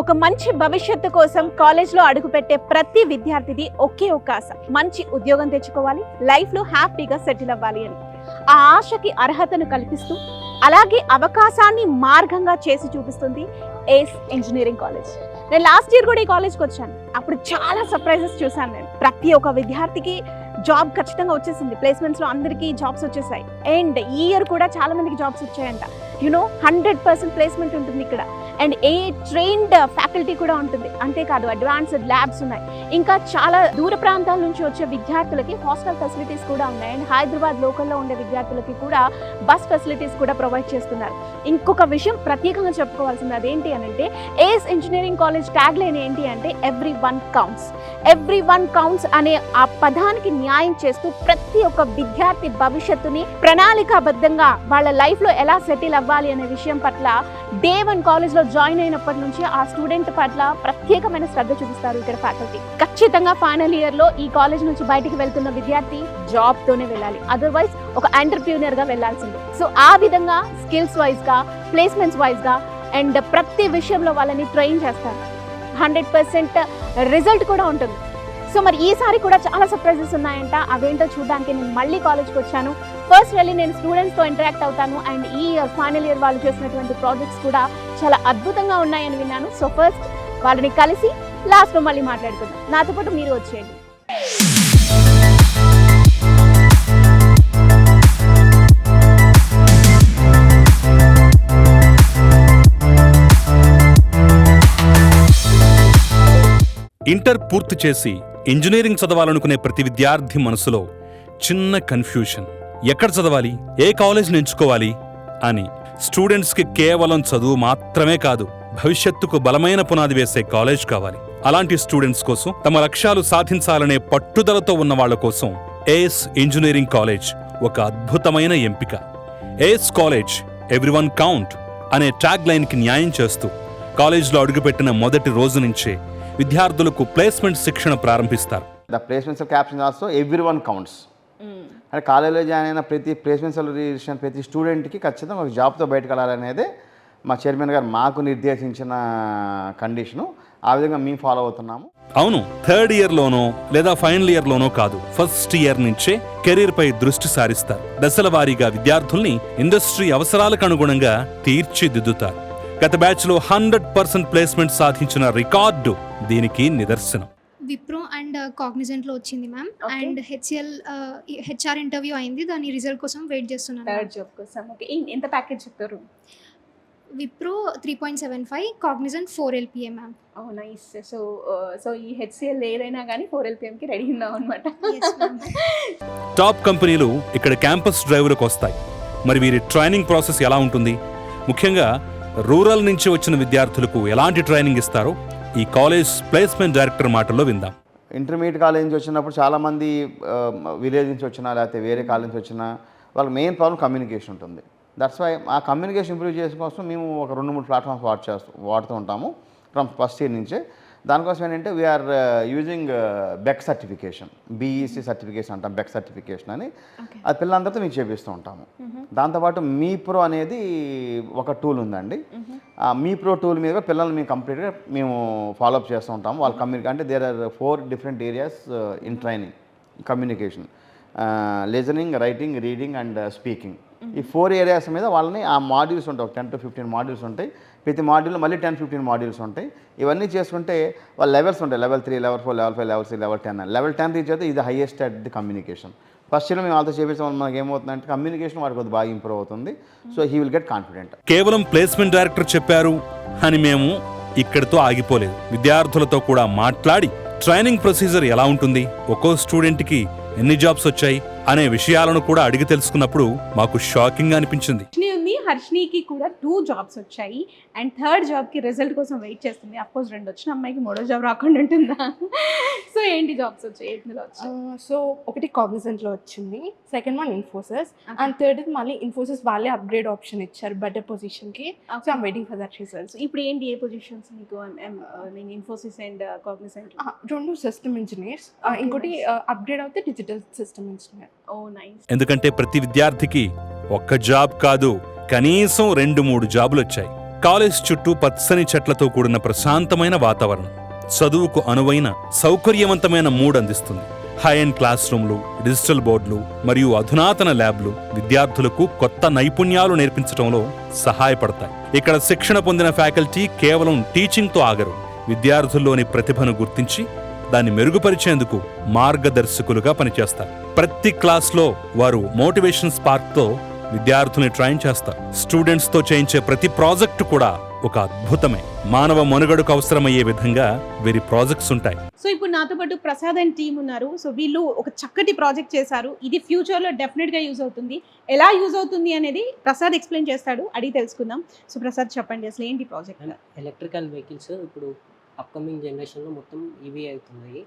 ఒక మంచి భవిష్యత్తు కోసం కాలేజ్లో అడుగుపెట్టే ప్రతి విద్యార్థిది ఒకే ఒక ఆశ. మంచి ఉద్యోగం తెచ్చుకోవాలి లైఫ్లో హ్యాపీగా సెటిల్ అవ్వాలి అని. ఆ ఆశకి అర్హతను కల్పిస్తూ అలాగే అవకాశాన్ని మార్గంగా చేసి చూపిస్తుంది ఏస్ ఇంజనీరింగ్ కాలేజ్. నేను లాస్ట్ ఇయర్ కూడా ఈ కాలేజ్కి వచ్చాను. అప్పుడు చాలా సర్ప్రైజెస్ చూశాను నేను. ప్రతి ఒక్క విద్యార్థికి జాబ్ ఖచ్చితంగా వచ్చేసింది. ప్లేస్మెంట్స్లో అందరికీ జాబ్స్ వచ్చేసాయి. అండ్ ఈ ఇయర్ కూడా చాలామందికి జాబ్స్ వచ్చాయంట. యునో హండ్రెడ్ పర్సెంట్ ప్లేస్మెంట్ ఉంటుంది ఇక్కడ. అండ్ ఏ ట్రైన్డ్ ఫ్యాకల్టీ కూడా ఉంటుంది. అంతేకాదు అడ్వాన్స్డ్ ల్యాబ్స్ ఉన్నాయి. ఇంకా చాలా దూర ప్రాంతాల నుంచి వచ్చే విద్యార్థులకి హాస్టల్ ఫెసిలిటీస్ కూడా ఉన్నాయి. అండ్ హైదరాబాద్ లోకల్లో ఉండే విద్యార్థులకి కూడా బస్ ఫెసిలిటీస్ కూడా ప్రొవైడ్ చేస్తున్నారు. ఇంకొక విషయం ప్రత్యేకంగా చెప్పుకోవాల్సింది అదేంటి అని అంటే AS engineering college tag line ఏంటి అంటే every one counts every one counts అనే ఆ పదానికి న్యాయం చేస్తూ ప్రతి ఒక్క విద్యార్థి భవిష్యత్తుని ప్రణాళికాబద్ధంగా వాళ్ళ లైఫ్లో ఎలా సెటిల్ అవ్వాలి అనే విషయం పట్ల డే వన్ కాలేజ్లో జాయిన్ అయినప్పటి నుంచి ఆ స్టూడెంట్ పట్ల ప్రత్యేకమైన శ్రద్ధ చూపిస్తారు ఇక్కడ ఫ్యాకల్టీ ఖచ్చితంగా ఫైనల్ ఇయర్లో ఈ కాలేజ్ నుంచి బయటికి వెళ్తున్న విద్యార్థి జాబ్తోనే వెళ్ళాలి. అదర్వైజ్ ఒక ఎంటర్ప్రీనియర్గా వెళ్ళాల్సిందే సో ఆ విధంగా స్కిల్స్ వైజ్గా ప్లేస్మెంట్స్ వైజ్గా అండ్ ప్రతి విషయంలో వాళ్ళని ట్రైన్ చేస్తారు. హండ్రెడ్ పర్సెంట్ రిజల్ట్ కూడా ఉంటుంది. సో మరి ఈసారి కూడా చాలా సర్ప్రైజెస్ ఉన్నాయంట. అవేంటో చూడడానికి నేను మళ్ళీ కాలేజ్కి వచ్చాను. ఫస్ట్ వెళ్ళి నేను స్టూడెంట్స్తో ఇంటరాక్ట్ అవుతాను అండ్ ఈ ఇయర్ ఫైనల్ ఇయర్ వాళ్ళు చేసినటువంటి ప్రాజెక్ట్స్ కూడా చాలా అద్భుతంగా ఉన్నాయని విన్నాను. సో ఫస్ట్ వాళ్ళని కలిసి లాస్ట్లో మళ్ళీ మాట్లాడుకుందాం. నాతో పాటు మీరు వచ్చేయండి. ఇంటర్ పూర్తి చేసి ఇంజనీరింగ్ చదవాలనుకునే ప్రతి విద్యార్థి మనసులో చిన్న కన్ఫ్యూషన్ ఎక్కడ చదవాలి? ఏ కాలేజ్ ఎంచుకోవాలి? అని. స్టూడెంట్స్కి కేవలం చదువు మాత్రమే కాదు భవిష్యత్తుకు బలమైన పునాది వేసే కాలేజ్ కావాలి. అలాంటి స్టూడెంట్స్ కోసం తమ లక్ష్యాలు సాధించాలనే పట్టుదలతో ఉన్న వాళ్ళ కోసం ఏఎస్ ఇంజనీరింగ్ కాలేజ్ ఒక అద్భుతమైన ఎంపిక. AS college every one count అనే ట్యాగ్ లైన్కి న్యాయం చేస్తూ కాలేజ్లో అడుగుపెట్టిన మొదటి రోజు నుంచే విద్యార్థులకు ప్లేస్మెంట్ శిక్షణ ప్రారంభిస్తారు. The placements caption also every one counts అంటే కాలేజీలో జాయిన్ అయిన ప్రతి ప్లేస్మెంట్స్ రిజిస్ట్రేషన్ ప్రతి స్టూడెంట్కి ఖచ్చితంగా ఒక జాబ్తో బయటకు వెళ్ళాలనేదే మా చైర్మన్ గారు మాకు నిర్దేశించిన కండిషను ఆ విధంగా మేము ఫాలో అవుతున్నాము. అవును థర్డ్ ఇయర్లోనో లేదా ఫైనల్ ఇయర్లోనో కాదు ఫస్ట్ ఇయర్ నుంచే కెరీర్ పై దృష్టి సారిస్తారు. దశల వారీగా విద్యార్థుల్ని ఇండస్ట్రీ అవసరాలకు అనుగుణంగా తీర్చిదిద్దుతారు. గత బ్యాచ్లో హండ్రెడ్ పర్సెంట్ ప్లేస్మెంట్ సాధించిన రికార్డు దీనికి నిదర్శనం. విప్రో అండ్ కాగ్నిజెంట్లో వచ్చింది ma'am. And HCL HR interview అయింది. దాని రిజల్ట్ కోసం వెయిట్ చేస్తున్నాను థర్డ్ జాబ్ కోసం. ఓకే ఎంత ప్యాకేజ్ చెప్తారు Wipro three point seven five Cognizant four LPA ma'am. Oh nice. So so ఈ హెచ్సిఎల్ ఏదైనా కానీ ఫోర్ ఎల్పిఎంకి రెడీ ఉన్నాం అనమాట. టాప్ కంపెనీలు ఇక్కడ క్యాంపస్ డ్రైవ్లకు వస్తాయి. మరి వీరి ట్రైనింగ్ ప్రాసెస్ ఎలా ఉంటుంది? ముఖ్యంగా రూరల్ నుంచి వచ్చిన విద్యార్థులకు ఎలాంటి ట్రైనింగ్ ఇస్తారో ఈ కాలేజ్ ప్లేస్మెంట్ డైరెక్టర్ మాటల్లో విందాం. ఇంటర్మీడియట్ కాలేజ్ నుంచి వచ్చినప్పుడు చాలామంది విలేజ్ నుంచి వచ్చినా లేకపోతే వేరే కాలేజ్ నుంచి వచ్చినా వాళ్ళకి మెయిన్ ప్రాబ్లం కమ్యూనికేషన్ ఉంటుంది. దట్స్ వై ఆ కమ్యూనికేషన్ ఇంప్రూవ్ చేసుకోసం మేము ఒక రెండు మూడు ప్లాట్ఫామ్స్ వాడు చేస్తూ వాడుతూ ఉంటాము. ఫ్రమ్ ఫస్ట్ ఇయర్ నుంచే దానికోసం ఏంటంటే we're using BEC certification BEC certification అంటాం బెక్ సర్టిఫికేషన్ అని. అది పిల్లలందరితో మేము చేపిస్తూ ఉంటాము. దాంతోపాటు మీ ప్రో అనేది ఒక టూల్ ఉందండి. ఆ మీ ప్రో టూల్ మీద పిల్లల్ని మేము కంప్లీట్గా మేము ఫాలోఅప్ చేస్తూ ఉంటాము వాళ్ళ కమ్యూనికే అంటే there are four different areas in training communication listening writing reading and speaking ఈ ఫోర్ ఏరియాస్ మీద వాళ్ళని ఆ మాడ్యూల్స్ ఉంటాయి ఒక టెన్ టు ఫిఫ్టీన్ మాడ్యూల్స్ ఉంటాయి. ప్రతి మాడ్యూల్లో మళ్ళీ టెన్ ఫిఫ్టీన్ మాడ్యూల్స్ ఉంటాయి. ఇవన్నీ చేసుకుంటే వాళ్ళ లెవెల్స్ ఉంటాయి. Level three level four level five level six level ten level ten reach అయితే ఇది highest at the communication first year మేము వాళ్ళతో చేపించడం మనకి ఏమవుతుందంటే కమ్యూనికేషన్ వాడికి కొద్దిగా బాగా ఇంప్రూవ్ అవుతుంది. So he will get confident కేవలం ప్లేస్మెంట్ డైరెక్టర్ చెప్పారు అని మేము ఇక్కడితో ఆగిపోలేదు. విద్యార్థులతో కూడా మాట్లాడి ట్రైనింగ్ ప్రొసీజర్ ఎలా ఉంటుంది? ఒక్కో స్టూడెంట్కి ఎన్ని జాబ్స్ వచ్చాయి అనే విషయాలను కూడా అడిగి తెలుసుకున్నప్పుడు మాకు షాకింగ్ అనిపించింది. హర్షిని ఉంది. హర్షినికి కూడా టూ జాబ్స్ వచ్చాయి. అండ్ థర్డ్ జాబ్కి రిజల్ట్ కోసం వెయిట్ చేస్తుంది. అఫ్కోర్స్ రెండు వచ్చిన అమ్మాయికి మూడో జాబ్ రాకుండా ఉంటుందా? సో ఏంటి జాబ్స్ వచ్చాయి? ఎందులో వచ్చాయి? సో ఒకటి కాగ్నిజెంట్లో వచ్చింది. Second one Infosys and third మళ్ళీ ఇన్ఫోసిస్ వాళ్ళే అప్గ్రేడ్ ఆప్షన్ ఇచ్చారు బెటర్ పొజిషన్కి so I'm waiting for that results ఇప్పుడు ఏంటి ఏ పొజిషన్స్ మీకు నేను ఇన్ఫోసిస్ అండ్ కాగ్నిసెంట్ రెండు సిస్టమ్ ఇంజనీర్స్ ఇంకోటి. అప్గ్రేడ్ అవుతే digital system engineer oh nice ఎందుకంటే ప్రతి విద్యార్థికి ఒక్క జాబ్ కాదు కనీసం రెండు మూడు జాబులు వచ్చాయి. కాలేజ్ చుట్టూ పచ్చని చెట్లతో కూడిన ప్రశాంతమైన వాతావరణం. చదువుకు అనువైన సౌకర్యవంతమైన మూడ్ అందిస్తుంది. హై అండ్ క్లాస్ రూమ్లు డిజిటల్ బోర్డులు మరియు అధునాతన ల్యాబ్లు విద్యార్థులకు కొత్త నైపుణ్యాలు నేర్పించడంలో సహాయపడతాయి. ఇక్కడ శిక్షణ పొందిన ఫ్యాకల్టీ కేవలం టీచింగ్తో ఆగరు. విద్యార్థుల్లోని ప్రతిభను గుర్తించి దాన్ని మెరుగుపరిచేందుకు మార్గదర్శకులుగా పనిచేస్తారు. ప్రతి క్లాస్లో వారు మోటివేషన్ స్పార్క్తో విద్యార్థుల్ని ట్రైన్ చేస్తారు. స్టూడెంట్స్తో చేయించే ప్రతి ప్రాజెక్టు కూడా ఒక అద్భుతమే. మానవ మనుగడకు అవసరమయ్యే విధంగా వీరి ప్రాజెక్ట్స్ ఉంటాయి. సో ఇప్పుడు నాతో పాటు ప్రసాద్ అండ్ టీమ్ ఉన్నారు. సో వీళ్ళు ఒక చక్కటి ప్రాజెక్ట్ చేశారు. ఇది ఫ్యూచర్లో డెఫినెట్గా యూజ్ అవుతుంది. ఎలా యూజ్ అవుతుంది అనేది ప్రసాద్ ఎక్స్ప్లెయిన్ చేస్తాడు. అడిగి తెలుసుకుందాం. సో ప్రసాద్ చెప్పండి. అసలు ఏంటి ప్రాజెక్ట్? ఎలక్ట్రికల్ వెహికల్స్ ఇప్పుడు అప్కమింగ్ జనరేషన్లో మొత్తం ఈవీ అవుతున్నాయి.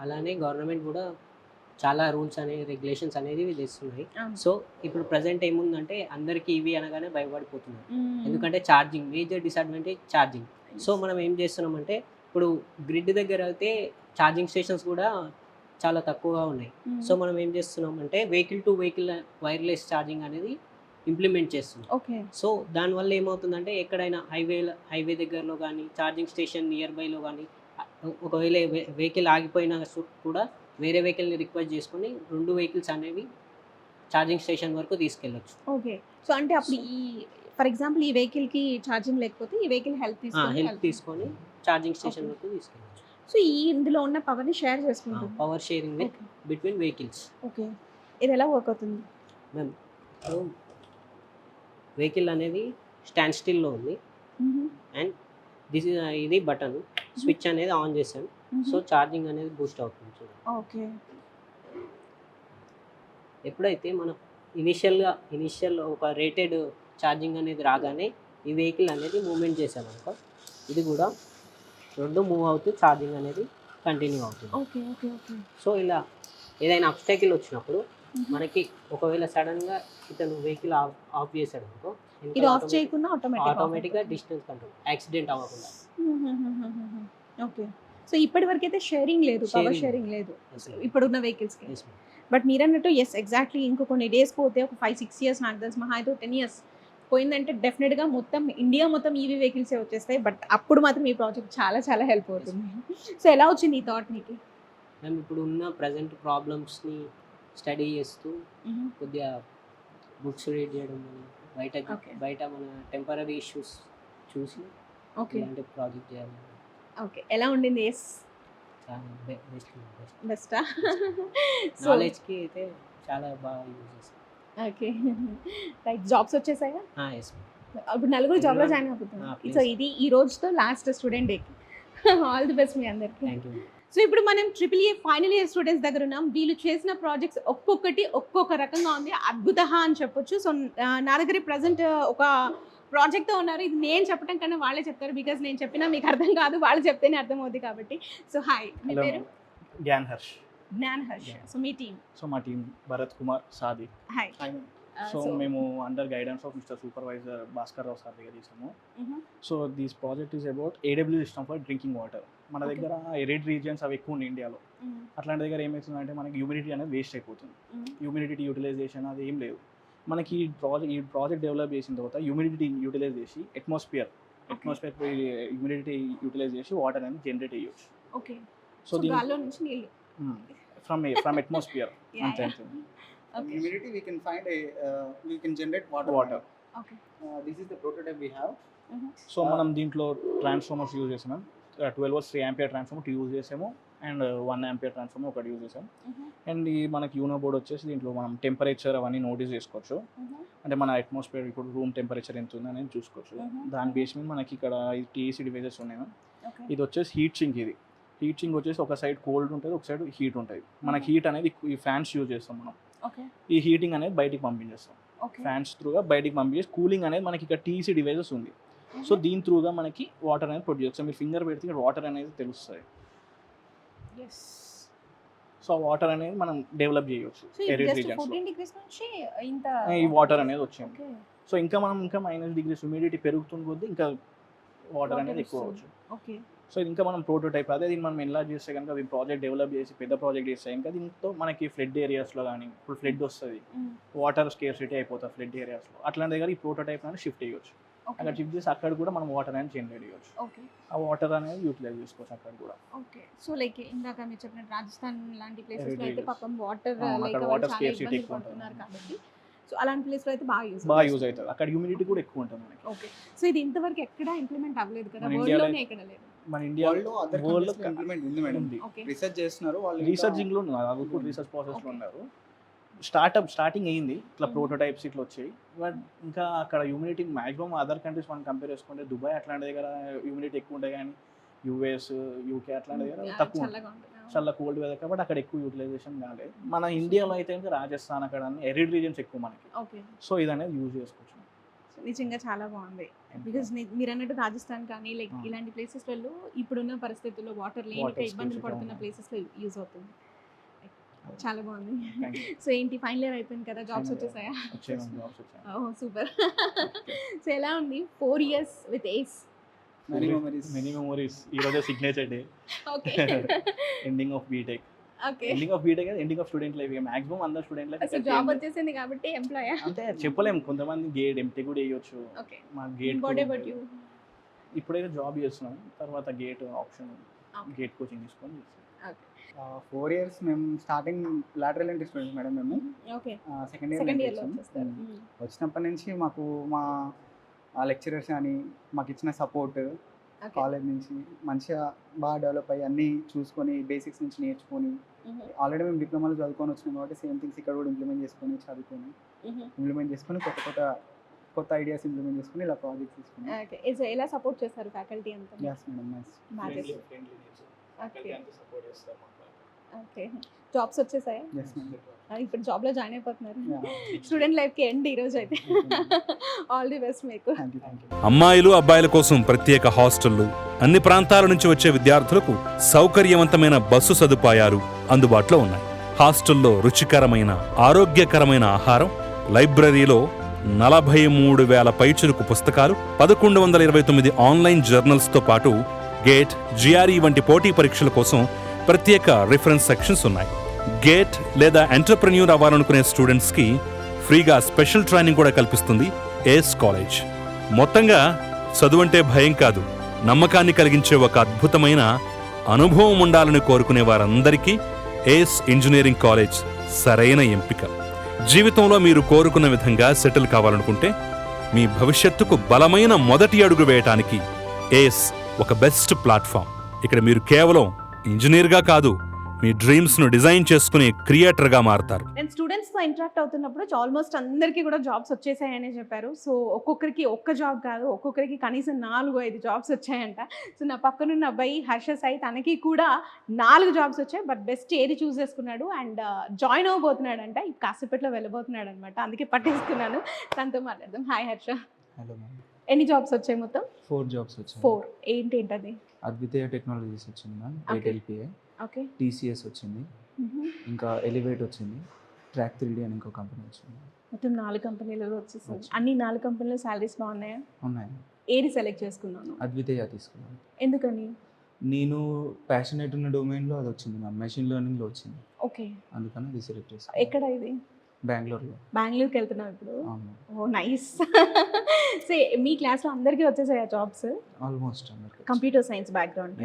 అలానే గవర్నమెంట్ కూడా చాలా రూల్స్ అనేవి రెగ్యులేషన్స్ అనేది తెస్తున్నాయి సో ఇప్పుడు ప్రజెంట్ ఏముందంటే అందరికీ ఈవీ అనగానే భయపడిపోతున్నారు. ఎందుకంటే charging major disadvantage charging. So మనం ఏం చేస్తున్నామంటే ఇప్పుడు గ్రిడ్ దగ్గర అయితే ఛార్జింగ్ స్టేషన్స్ కూడా చాలా తక్కువగా ఉన్నాయి. సో మనం ఏం చేస్తున్నాం అంటే vehicle to vehicle wireless charging అనేది ఇంప్లిమెంట్ చేస్తున్నాం. ఓకే. సో దానివల్ల ఏమవుతుందంటే ఎక్కడైనా హైవే హైవే దగ్గరలో కానీ ఛార్జింగ్ స్టేషన్ నియర్ బైలో కానీ ఒకవేళ వెహికల్ ఆగిపోయినా కూడా వేరే వెహికల్ని రిక్వెస్ట్ చేసుకొని రెండు వెహికల్స్ అనేవి ఛార్జింగ్ స్టేషన్ వరకు తీసుకెళ్ళొచ్చు. ఓకే. సో అంటే అప్పుడు ఈ ఫర్ ఎగ్జాంపుల్ ఈ వెహికల్కి ఛార్జింగ్ లేకపోతే ఈ వెహికల్ హెల్ప్ తీసుకొని హెల్ప్ తీసుకొని ఛార్జింగ్ స్టేషన్. వరకు తీసుకెళ్ళొచ్చు. సో ఈ ఇందులో ఉన్న పవర్ని షేర్ చేసుకుంటాం power sharing with between vehicles. Okay. ఇది ఎలా వర్క్ అవుతుంది? మ్యామ్ వెహికల్ అనేది స్టాండ్ స్టిల్లో ఉంది. అండ్ దిస్ ఇది బటన్. స్విచ్ అనేది ఆన్ చేసాం సో ఛార్జింగ్ అనేది బూస్ట్ అవుతుంది చూడండి. ఓకే. ఎప్పుడైతే మనం ఇనిషియల్గా ఇనిషియల్ ఒక రేటెడ్ ఛార్జింగ్ అనేది రాగానే ఈ వెహికల్ అనేది మూవ్మెంట్ చేసామనుకో ఇది కూడా రెండు మూవ్ అవుతూ ఛార్జింగ్ అనేది కంటిన్యూ అవుతుంది. Okay okay okay. సో ఇలా ఏదైనా అబ్స్టైకిల్ వచ్చినప్పుడు మనకి ఒకవేళ సడన్గా ఇతను వెహికల్ ఆఫ్ ఆఫ్ చేశాడు అనుకో ఇది ఆఫ్ చేయకుండా ఆటోమేటిక్ ఆటోమేటిక్గా డిస్టెన్స్ కంట్రోల్ యాక్సిడెంట్ అవ్వకుండా. ఓకే. సో ఇప్పటి వరకు అయితే షేరింగ్ లేదు పవర్. షేరింగ్ లేదు. ఇప్పుడున్న వెహికల్స్కి. బట్ మీరు అన్నట్టు ఎస్ ఎగ్జాక్ట్లీ ఇంకో కొన్ని డేస్ పోతే ఒక ఫైవ్ సిక్స్ ఇయర్స్ నాకు తెలిసి మహా అయితే టెన్ ఇయర్స్ పోయిందంటే డెఫినెట్గా మొత్తం ఇండియా మొత్తం ఈవీ వెహికల్సే వచ్చేస్తాయి. బట్ అప్పుడు మాత్రం ఈ ప్రాజెక్ట్ చాలా చాలా హెల్ప్ అవుతుంది. సో ఎలా వచ్చింది ఈ థాట్ మీకు మేము ఇప్పుడు ఉన్న ప్రజెంట్ ప్రాబ్లమ్స్ని స్టడీ చేస్తూ కొద్దిగా బుక్స్ రీడ్ చేయడం బయట. బయట మన టెంపరీ ఇష్యూస్ చూసి ఓకే ఇలాంటి ప్రాజెక్ట్ చేయాలి. ఓకే. ఎలా ఉండింది? ఎస్ బెస్ట్ నాలెడ్జ్కి అయితే చాలా బాగా యూజ్ చేస్తాం ఓకే. రైట్ జాబ్స్ వచ్చేసాయా? ఎస్ ఇప్పుడు నలుగురు జాబ్లో జాయిన్ please. సో ఇది ఈ రోజుతో లాస్ట్ స్టూడెంట్ డేకి ఆల్ ది బెస్ట్ మీ అందరికి. థ్యాంక్ యూ సో ఇప్పుడు మనం triple A final year students దగ్గర ఉన్నాం. వీళ్ళు చేసిన ప్రాజెక్ట్స్ ఒక్కొక్కటి ఒక్కొక్క రకంగా ఉంది. అద్భుత అని చెప్పొచ్చు. సో నా దగ్గర ప్రజెంట్ ఒక ప్రాజెక్ట్తో ఉన్నారు. ఇది నేను చెప్పడం కన్నా వాళ్ళే చెప్తారు. బికాజ్ నేను చెప్పినా మీకు అర్థం కాదు. వాళ్ళు చెప్తేనే అర్థం అవుతుంది కాబట్టి. సో హాయ్ మీ హలో పేరు? జ్ఞాన్ హర్ష్ జ్ఞాన్. హర్ష్. సో మీ టీమ్ సో మా team Bharat Kumar Sadi. Hi so మేము under guidance of mister supervisor Bhaskar Rao sir దగ్గర చేసాము so this project is about A W system for drinking water మన. దగ్గర arid regions అవి ఎక్కువ ఉన్నాయి ఇండియాలో. అట్లాంటి దగ్గర ఏమవుతుందంటే మనకి హ్యూమిడిటీ అనేది వేస్ట్ అయిపోతుంది. హ్యూమిడిటీ యూటిలైజేషన్ అది ఏం లేదు. మనకి ఈ ప్రాజెక్ట్ ఈ ప్రాజెక్ట్ డెవలప్ చేసిన తర్వాత హ్యూమిడిటీ యూటిలైజ్ చేసి అట్మాస్ఫియర్ అట్మాస్ఫియర్ హ్యూమిడిటీ యూటిలైజ్ చేసి వాటర్ అనేది జనరేట్ చేయొచ్చు. ఓకే సో దీని గాల్లో నుంచి నీళ్ళు. ఫ్రమ్ ఫ్రమ్ అట్మాస్ఫియర్ Yeah, అంతే yeah. అంతే. Okay. humidity we can find a uh, we can generate water. Water. Okay. uh, this is the prototype we have. So మనం దీంట్లో ట్రాన్స్ఫార్మర్స్ యూజ్ చేసాం twelve volts three ampere transformer use చేసాము. And one ampere transformer ఒకటి use చేసాం and ఈ మనకి you know board వచ్చేసి దీంట్లో మనం టెంపరేచర్ అవన్నీ నోటీస్ చేసుకోవచ్చు. అంటే మన అట్మాస్ఫియర్ ఇప్పుడు రూమ్ టెంపరేచర్ ఎంత ఉంది అనేది చూసుకోవచ్చు. దాని బేస్ మీద మనకి ఇక్కడ టీఏసీ డివైజెస్ ఉన్నాయి. ఇది వచ్చేసి హీట్ సింక్ ఇది. హీట్ సింక్ వచ్చేసి ఒక సైడ్ కోల్డ్ ఉంటుంది ఒక సైడ్ హీట్ ఉంటుంది. మనకి హీట్ అనేది ఈ ఫ్యాన్స్ యూజ్ చేస్తాం మనం. ఈ హీటింగ్ అనేది బయటికి పంపించేస్తాం. ఓకే. ఫ్యాన్స్ త్రూగా బయటికి పంపించేసి కూలింగ్ అనేది మనకి ఇక్కడ టీసీ డివైజెస్ ఉంది. సో దీని త్రూగా మనకి వాటర్ అనేది ప్రొడ్యూస్ చేస్తాం మీరు ఫింగర్ పెడితే వాటర్ అనేది తెలుస్తుంది. సో వాటర్ అనేది మనం డెవలప్ చేయవచ్చు ఈ వాటర్ అనేది వచ్చింది. సో ఇంకా మనం ఇంకా మైనస్ డిగ్రీస్ హ్యూమిడిటీ పెరుగుతుంది కొద్దీ ఇంకా వాటర్ అనేది ఎక్కువ. అవచ్చు సో ఇంకా మనం ప్రోటోటైప్ అదే దీన్ని మనం ఎలా చేస్తే కనుక ఈ ప్రాజెక్ట్ డెవలప్ చేసి పెద్ద ప్రాజెక్ట్ చేస్తే ఇంకా దీంతో మనకి ఫ్లడ్ ఏరియాస్లో కానీ ఇప్పుడు ఫ్లడ్ వస్తుంది. వాటర్ స్కేర్సిటీ అయిపోతుంది ఫ్లడ్ ఏరియాస్లో అట్లాంటి దగ్గర ఈ ప్రోటోటైప్ అనేది షిఫ్ట్ చేయొచ్చు. అక్కడ షిఫ్ట్ చేసి అక్కడ కూడా మనం వాటర్ అనేది జనరేట్ చేయొచ్చు. ఓకే. ఆ వాటర్ అనేది యూటిలైజ్ చేసుకోవచ్చు అక్కడ కూడా. ఓకే. సో లైక్ ఇందాక మీరు చెప్పినట్టు రాజస్థాన్ లాంటి ప్లేసెస్లో. అయితే పాపం వాటర్ లైక్ scarcity ఇబ్బందులు ఎక్కువ ఉంటుంది. పడుతున్నారు కాబట్టి. సో అలాంటి ప్లేస్లో అయితే బాగా యూజ్ బాగా యూజ్ అవుతుంది. అక్కడ హ్యూమిడిటీ కూడా ఎక్కువ ఉంటుంది మనకి. ఓకే. సో ఇది ఇంతవరకు ఎక్కడ ఇంప్లిమెంట్ అవ్వలేదు కదా? మన వరల్డ్ ఇండియాలో లోనే ఎక్కడ లేదు? మన ఇండియా వరల్డ్లో అదర్ World లో కంట్రీస్ ఇంప్లిమెంట్ ఉంది మేడం రీసెర్చ్ చేస్తున్నారు వాళ్ళు రీసెర్చింగ్లో ఉన్నారు రీసెర్చ్ ప్రాసెస్లో ఉన్నారు. స్టార్ట్అప్ స్టార్టింగ్ అయింది ఇట్లా. ప్రోటోటైప్స్ ఇట్లా వచ్చాయి. బట్ ఇంకా అక్కడ హ్యూమిడిటీ మాక్సిమం అదర్ కంట్రీస్ మనం కంపేర్ చేసుకుంటే దుబాయ్ అట్లాంటి దగ్గర హ్యూమిడిటీ ఎక్కువ ఉంటాయి కానీ యూఎస్ యూకే అట్లాంటి దగ్గర తక్కువ చాలా కోల్డ్ వెదర్ కాబట్టి అక్కడ ఎక్కువ యూటిలైజేషన్ కాలేదు మన ఇండియాలో అయితే ఇంకా రాజస్థాన్ అక్కడ ఎరిడ్ రీజన్స్ ఎక్కువ మనకి. ఓకే. సో ఇది అనేది యూజ్ చేసుకోవచ్చు నిజంగా చాలా బాగుంది. బికాస్ మీరు అన్నట్టు రాజస్థాన్ కానీ లైక్. ఇలాంటి ప్లేసెస్లలో ఇప్పుడున్న పరిస్థితుల్లో వాటర్ లేని ఇబ్బందులు పడుతున్న. ప్లేసెస్లో యూజ్ అవుతుంది. చాలా బాగుంది. సో ఏంటి ఫైనల్ ఇయర్ అయిపోయింది కదా జాబ్స్. వచ్చేసాయా? వచ్చాయి జాబ్స్ వచ్చాయి. ఓ సూపర్. సో ఎలా ఉంది? Four years with ACE. Many memories many memories ఈ రోజే signature day okay. Ending of BTech okay. Ending of BTech ending of student life maximum అందరు స్టూడెంట్ లైఫ్ జాబ్ వచ్చేసింది కాబట్టి ఎంప్లాయ్ అంటే చెప్పలేము కొంతమంది గేట్ ఎంటీ కూడా వేయొచ్చు. ఓకే. మా గేట్ వాట్ అబౌట్ యూ ఇప్పుడైతే జాబ్ చేస్తున్నాం. తర్వాత గేట్ ఆప్షన్ గేట్ కోచింగ్ తీసుకొని చేస్తాం. ఫోర్ ఇయర్స్ మేము starting lateral entry students madam మేము. ఓకే. సెకండ్ ఇయర్ వచ్చినప్పటి నుంచి మాకు మా లెక్చరర్స్ కానీ మాకు ఇచ్చిన సపోర్ట్ కాలేజ్ నుంచి మంచిగా బాగా డెవలప్ అయ్యి అన్నీ చూసుకొని బేసిక్స్ నుంచి నేర్చుకొని ఆల్రెడీ మేము డిప్లొమాలో చదువుకొని వచ్చినాం కాబట్టి సేమ్ థింగ్స్ ఇక్కడ కూడా ఇంప్లిమెంట్ చేసుకొని చదువుకొని ఇంప్లిమెంట్ చేసుకొని కొత్త కొత్త కొత్త ఐడియాస్ ఇంప్లిమెంట్ చేసుకొని ఇలా ప్రాజెక్ట్స్ తీసుకున్నాం ఓకే. ఎలా సపోర్ట్ చేస్తారు ఫ్యాకల్టీ అంతా? Madam okay. జాబ్స్ వచ్చేసాయి? ఇప్పుడు జాబ్లో జాయిన్ అయిపోతున్నారు. స్టూడెంట్ లైఫ్కి ఎండ్ ఈ రోజు అయితే. ఆల్ ది బెస్ట్ మీకు. అమ్మాయిలు అబ్బాయిల కోసం ప్రత్యేక హాస్టళ్ళు. అన్ని ప్రాంతాల నుంచి వచ్చే విద్యార్థులకు సౌకర్యవంతమైన బస్సు సదుపాయాలు అందుబాటులో ఉన్నాయి. హాస్టల్లో రుచికరమైన ఆరోగ్యకరమైన ఆహారం లైబ్రరీలో నలభై మూడు వేల పైచులకు పుస్తకాలు పదకొండు వందల ఇరవై తొమ్మిది ఆన్లైన్ జర్నల్స్తో పాటు గేట్ జిఆర్ఈ వంటి పోటీ పరీక్షల కోసం ప్రత్యేక రిఫరెన్స్ సెక్షన్స్ ఉన్నాయి. గేట్ లేదా ఎంటర్ప్రెన్యూర్ అవ్వాలనుకునే స్టూడెంట్స్కి ఫ్రీగా స్పెషల్ ట్రైనింగ్ కూడా కల్పిస్తుంది ఏస్ కాలేజ్ మొత్తంగా చదువంటే భయం కాదు. నమ్మకాన్ని కలిగించే ఒక అద్భుతమైన అనుభవం ఉండాలని కోరుకునే వారందరికీ ఏస్ ఇంజనీరింగ్ కాలేజ్ సరైన ఎంపిక. జీవితంలో మీరు కోరుకున్న విధంగా సెటిల్ కావాలనుకుంటే మీ భవిష్యత్తుకు బలమైన మొదటి అడుగు వేయటానికి ఏస్ ఒక బెస్ట్ ప్లాట్ఫామ్ ఇక్కడ మీరు కేవలం ఇంజనీర్గా కాదు మీ డ్రీమ్స్ను డిజైన్ చేసుకునే క్రియేటర్గా మారతారు. నేను స్టూడెంట్స్తో ఇంటరాక్ట్ అవుతున్నప్పుడు ఆల్మోస్ట్ అందరికీ కూడా జాబ్స్ వచ్చేసాయనే చెప్పారు. సో ఒక్కొక్కరికి ఒక్క జాబ్ కాదు ఒక్కొక్కరికి కనీసం నాలుగు ఐదు జాబ్స్ వచ్చాయంట. సో నా పక్కనున్న అబ్బాయి హర్ష సాయి తనకి కూడా నాలుగు జాబ్స్ వచ్చాయి. బట్ బెస్ట్ ఏది చూస్ చేసుకున్నాడు అండ్ జాయిన్ అవ్వబోతున్నాడు అంట ఇప్పుడు కాసేపట్లో వెళ్ళబోతున్నాడు అనమాట అందుకే పట్టేసుకున్నాను. తనతో మాట్లాడదాం. హాయ్ హర్ష. హలో ఎన్ని జాబ్స్ వచ్చాయి మొత్తం? ఫోర్ జాబ్స్ వచ్చాయి. ఫోర్ ఏంటి ఏంటది? అద్వితీయ టెక్నాలజీస్ వచ్చింది మ్యామ్ ఎయిట్ ఓకే. టీసీఎస్ వచ్చింది ఇంకా ఎలివేట్ వచ్చింది ట్రాక్ త్రీ అని ఇంకో కంపెనీ వచ్చింది. మొత్తం నాలుగు కంపెనీలు వచ్చేసాయి. అన్ని నాలుగు కంపెనీలు శాలరీస్ బాగున్నాయా? ఉన్నాయి. ఏది సెలెక్ట్ చేసుకున్నాను? అద్వితీయ తీసుకున్నాను. ఎందుకని? నేను ప్యాషనేట్ ఉన్న డొమైన్లో అది వచ్చింది మ్యామ్ మెషిన్ లెర్నింగ్లో వచ్చింది. ఓకే. అందుకని అది సెలెక్ట్ చేసుకున్నాను ఎక్కడ ఇది? బెంగళూరులో. బెంగళూరుకి వెళ్తున్నావు ఇప్పుడు ఓ నైస్. సో మీ క్లాస్లో అందరికీ వచ్చేసాయి జాబ్స్? ఆల్మోస్ట్ అందరికి computer science background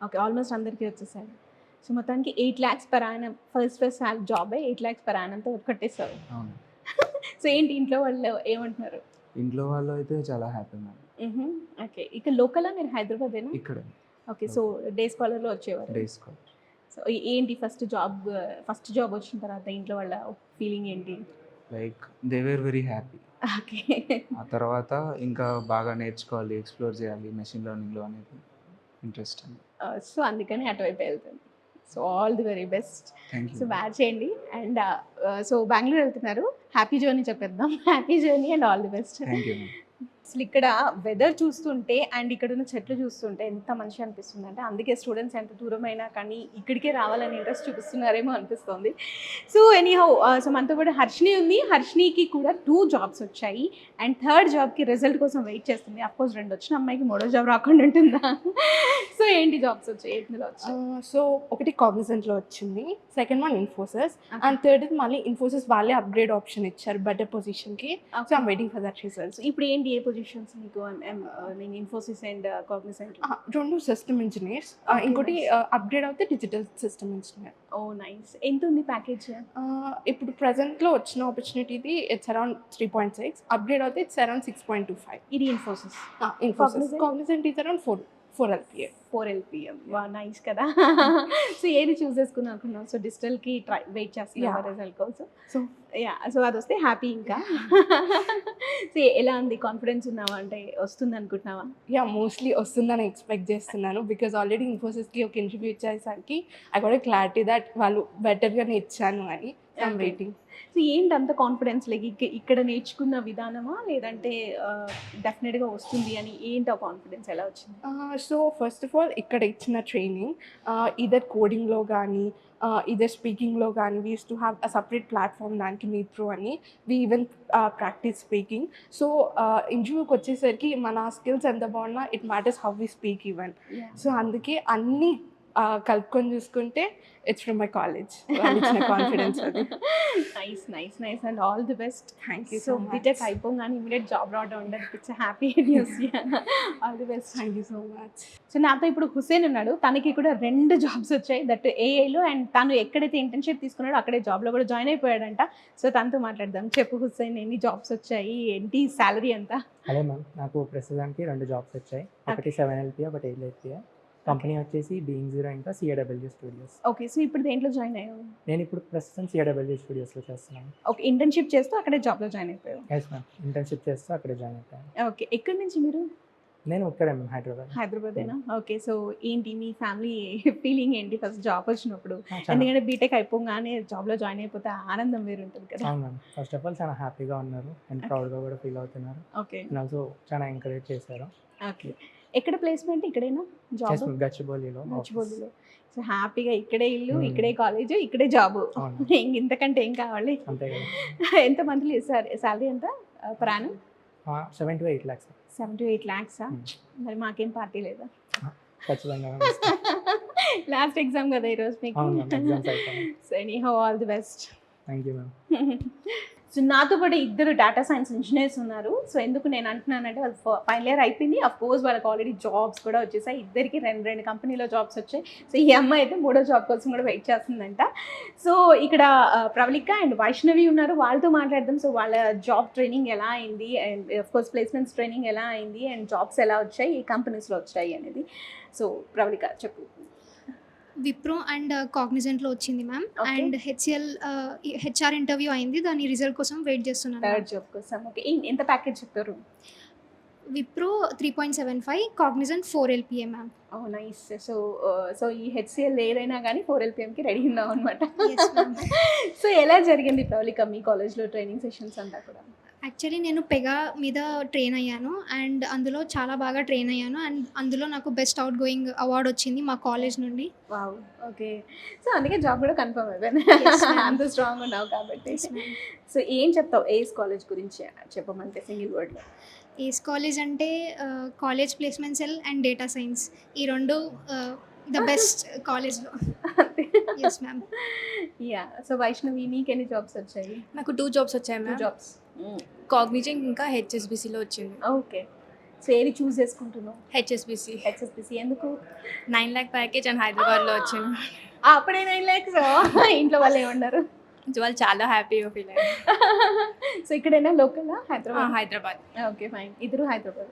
okay almost అందరికీ వచ్చేసాయి. సో మొత్తానికి eight lakhs per annum first first job eight lakhs per యానంతో కట్టేస్తారు అవును. సో ఏంటి ఇంట్లో వాళ్ళు ఏమంటున్నారు? ఇంట్లో వాళ్ళు అయితే చాలా హ్యాపీ మ్యామ్. ఓకే ఇక లోకలా మీరు హైదరాబాదేనా? ఇక్కడ. ఓకే సో డే స్కాలర్లో వచ్చేవారు. డేస్ కాల్ సో ఏంటి ఫస్ట్ జాబ్ ఫస్ట్ జాబ్ వచ్చిన తర్వాత ఇంట్లో వాళ్ళ ఫీలింగ్ ఏంటి? Like they were very happy. ఆ తర్వాత ఇంకా బాగా నేర్చుకోవాలి ఎక్స్ప్లోర్ చేయాలి మెషిన్ లెర్నింగ్లో అనేది ఇంట్రెస్ట్ సో అందుకని అటువైపు వెళ్తుంది. So all the very best. So you bad చేయండి. అండ్ సో బెంగళూరు వెళ్తున్నారు. హ్యాపీ జర్నీ చెప్పేద్దాం. Happy journey and all the best. Thank you అసలు ఇక్కడ వెదర్ చూస్తుంటే అండ్ ఇక్కడ ఉన్న చెట్లు చూస్తుంటే ఎంత మంచి అనిపిస్తుంది అంటే అందుకే స్టూడెంట్స్ ఎంత దూరమైనా కానీ ఇక్కడికే రావాలని ఇంట్రెస్ట్ చూపిస్తున్నారేమో అనిపిస్తుంది. సో ఎనీహౌ సో మనతో కూడా హర్షిని ఉంది. హర్షినికి కూడా టూ జాబ్స్ వచ్చాయి. అండ్ థర్డ్ జాబ్కి రిజల్ట్ కోసం వెయిట్ చేస్తుంది. అఫ్కోర్స్ రెండు వచ్చిన అమ్మాయికి మూడో జాబ్ రాకుండా ఉంటుందా? సో ఏంటి జాబ్స్ వచ్చాయి? ఎందులో వచ్చాయి సో ఒకటి కాగ్నిజెంట్లో వచ్చింది. Second one Infosys and third మళ్ళీ ఇన్ఫోసిస్ వాళ్ళే అప్గ్రేడ్ ఆప్షన్ ఇచ్చారు బెటర్ పొజిషన్కి so I'm waiting for that results ఇప్పుడు ఏంటి ఏ పొజిషన్స్ మీకు మీన్ ఇన్ఫోసిస్ అండ్ కాగ్నిసెంట్ రెండు సిస్టమ్ ఇంజనీర్స్ Okay, ఇంకోటి nice. అప్గ్రేడ్ అవుతే digital system engineer oh nice ఎంత ఉంది ప్యాకేజ్ ఇప్పుడు ప్రెసెంట్లో వచ్చిన ఆపర్చునిటీది it's around three point six upgrade అవుతే it's around six point two five ఇది Infosys Infosys? Cognizant is around four four LPA four LPM. Wow nice కదా. So ఏది choose చేసుకుని అనుకున్నాం సో డిజిటల్కి ట్రై వెయిట్ చేస్తున్నాం. రిజల్ట్ కోసం? సో యా సో అది వస్తే హ్యాపీ ఇంకా. సో ఎలా ఉంది? కాన్ఫిడెన్స్ ఉన్నావా? అంటే వస్తుంది అనుకుంటున్నావా? యా మోస్ట్లీ వస్తుందని ఎక్స్పెక్ట్ చేస్తున్నాను. బికాజ్ ఆల్రెడీ ఇన్ఫోసిస్కి ఒక ఇంటర్వ్యూ ఇచ్చేసరికి ఐ కూడా క్లారిటీ దట్ వాళ్ళు బెటర్గానే ఇచ్చాను అని. ఐమ్. వెయిటింగ్ సో ఏంటి అంత కాన్ఫిడెన్స్ లైక్ ఇక్క- ఇక్కడ నేర్చుకున్న విధానమా? లేదంటే డెఫినెట్గా వస్తుంది అని ఏంటి ఆ కాన్ఫిడెన్స్ ఎలా వచ్చింది? సో ఫస్ట్ ఆఫ్ ఆల్ ఇక్కడ ఇచ్చిన ట్రైనింగ్ ఇదర్ కోడింగ్లో కానీ ఇదర్ స్పీకింగ్లో కానీ we used to have a separate platform దానికి మీ ప్రో అని we even practice speaking so ఇంటర్వ్యూకి వచ్చేసరికి మన స్కిల్స్ ఎంత బాగున్నా it matters how we speak even so అందుకే అన్నీ కలుపుకొని చూసుకుంటే it's from my college confidence అది. Nice nice nice and all the best thank you so so BTech అయిపోగానే ఇమీడియట్ జాబ్ రావడం ఉండదు it's happy news all the best thank you so much so నాతో ఇప్పుడు హుసేన్ ఉన్నాడు. తనకి కూడా రెండు జాబ్స్ వచ్చాయి. దట్ ఏఐలో అండ్ తను ఎక్కడైతే ఇంటర్న్షిప్ తీసుకున్నాడో అక్కడే జాబ్లో కూడా జాయిన్ అయిపోయాడంట. సో తనతో మాట్లాడదాం. చెప్పు హుసేన్ ఎన్ని జాబ్స్ వచ్చాయి? ఏంటి శాలరీ ఎంత హలో మ్యామ్. నాకు ప్రస్తుతానికి రెండు జాబ్స్ వచ్చాయి. ఒకటి సెవెన్ ఎల్పిఏ ఒకటి ఎయిట్ ఎల్పిఏ కంపెనీ వచ్చేసి బీయింగ్ జీరో ఇంకా సిఏడబ్ల్యూ స్టూడియోస్. ఓకే సో ఇప్పుడు దేంట్లో జాయిన్ అయ్యావు? నేను ఇప్పుడు ప్రస్తుతం సిఏడబ్ల్యూ స్టూడియోస్లో చేస్తున్నాను. ఓకే ఇంటర్న్షిప్ చేస్తూ అక్కడే జాబ్లో జాయిన్ అయిపోయావు? ఎస్ మ్యామ్ ఇంటర్న్షిప్ చేస్తూ అక్కడే జాయిన్ అయిపోయాను. ఓకే ఎక్కడి నుంచి మీరు? నేను ఇక్కడే మ్యామ్ హైదరాబాద్. హైదరాబాదేనా? ఓకే సో ఏంటి మీ ఫ్యామిలీ ఫీలింగ్ ఏంటి ఫస్ట్ జాబ్ వచ్చినప్పుడు? ఎందుకంటే బీటెక్ అయిపోగానే జాబ్లో జాయిన్ అయిపోతే ఆనందం వేరు ఉంటుంది కదా. అవును మ్యామ్ ఫస్ట్ ఆఫ్ ఆల్ చాలా హ్యాపీగా ఉన్నారు. అండ్ ప్రౌడ్గా కూడా ఫీల్ అవుతున్నారు. ఓకే. ఆల్సో చాలా ఎంకరేజ్ చేశారు. ఓకే. ఎక్కడ ప్లేస్మెంట్ ఇక్కడేనా? జాబ్ గచ్చిబౌలిలో మర్చిపోదు సో హ్యాపీగా ఇక్కడే ఇల్లు Hmm. ఇక్కడే కాలేజ్ ఇక్కడే జాబ్. ఇంతకంటే ఏం కావాలి? ఎంత మంత్లీ సార్ శాలరీ ఎంత ప్రాణం seven to eight lakhs seven to eight ల్యాక్సా. మరి మాకేం పార్టీ లేదా. లాస్ట్ ఎగ్జామ్ కదా ఈరోజు మీకు? So anyhow all the best thank you ma'am so నాతో కూడా ఇద్దరు డేటా సైన్స్ ఇంజనీర్స్ ఉన్నారు. సో ఎందుకు నేను అంటున్నానంటే వాళ్ళు ఫైనల్ ఇయర్ అయిపోయింది. అఫ్ కోర్స్ వాళ్ళకి ఆల్రెడీ జాబ్స్ కూడా వచ్చేసాయి. ఇద్దరికి రెండు రెండు కంపెనీలో జాబ్స్ వచ్చాయి. సో ఈ అమ్మాయి అయితే మూడో జాబ్ కోసం కూడా వెయిట్ చేస్తుందంట. సో ఇక్కడ ప్రవళిక అండ్ వైష్ణవి ఉన్నారు. వాళ్ళతో మాట్లాడదాం. సో వాళ్ళ జాబ్ ట్రైనింగ్ ఎలా అయింది? And of course placements training ఎలా అయింది? అండ్ జాబ్స్ ఎలా వచ్చాయి? ఈ కంపెనీస్లో వచ్చాయి అనేది. సో ప్రవళిక చెప్పు. విప్రో అండ్ కాగ్నిజెంట్లో వచ్చింది ma'am. And HCL HR interview అయింది. దాని రిజల్ట్ కోసం వెయిట్ చేస్తున్నాను థర్డ్ జాబ్ కోసం. ఓకే ఎంత ప్యాకేజ్ చెప్పారు? Wipro three point seven five Cognizant four LPA ma'am. Oh nice. So so ఈ హెచ్సిఎల్ ఏదైనా కానీ ఫోర్ ఎల్పిఎంకి రెడీ ఉన్నాం అనమాట. సో ఎలా జరిగింది ప్రవళిక మీ కాలేజ్లో ట్రైనింగ్ సెషన్స్ అంతా కూడా? యాక్చువల్లీ నేను పెగా మీద ట్రైన్ అయ్యాను. అండ్ అందులో చాలా బాగా ట్రైన్ అయ్యాను. అండ్ అందులో నాకు బెస్ట్ అవుట్ గోయింగ్ అవార్డ్ వచ్చింది మా కాలేజ్ నుండి. వావ్ ఓకే సో అందుకే జాబ్ కూడా కన్ఫర్మ్ అయిపోయింది. అంత స్ట్రాంగ్ ఉన్నావు కాబట్టి. సో ఏం చెప్తావు ఏస్ కాలేజ్ గురించి? చెప్పమంటే సింగిల్ వర్డ్లో ఏస్ కాలేజ్ అంటే college placement cell and data science ఈ రెండు ద బెస్ట్ కాలేజ్లో yes ma'am yeah so Vaishnavi నీకు ఎన్ని జాబ్స్ వచ్చాయి? నాకు టూ జాబ్స్ వచ్చాయి టూ మ్యామ్ జాబ్స్ కాగ్నిజెంట్ ఇంకా హెచ్ఎస్బిసిలో వచ్చింది. ఓకే. సో ఏది చూస్ చేసుకుంటున్నావు? హెచ్ఎస్బిసి హెచ్ఎస్పిసి ఎందుకు? నైన్ ల్యాక్ ప్యాకేజ్ అండ్ హైదరాబాద్లో వచ్చింది. అప్పుడే నైన్ ల్యాక్స్ ఇంట్లో వాళ్ళు ఏమన్నారు? సో వాళ్ళు చాలా హ్యాపీగా ఫీల్ అయ్యారు. సో ఇక్కడైనా? Local Hyderabad Hyderabad okay fine ఇద్దరు హైదరాబాద్